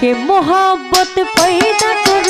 के मोहब्बत पैदा कर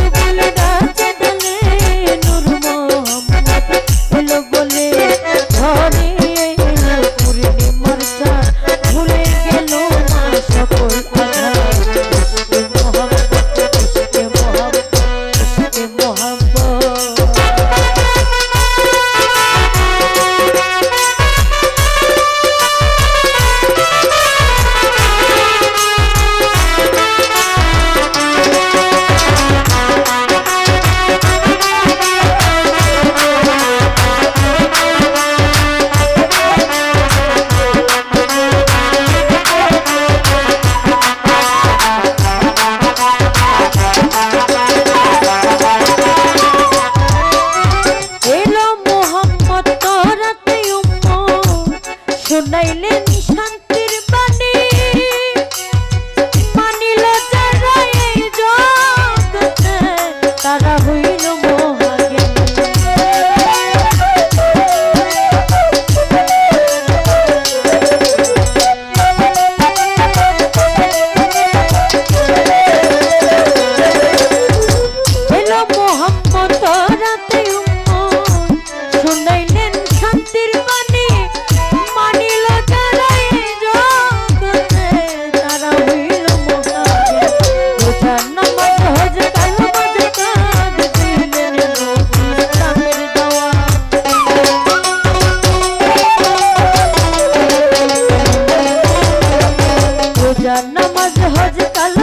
রোজা নামাজ হজ কাল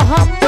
Muhammed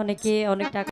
অনেকে অনেক টাকা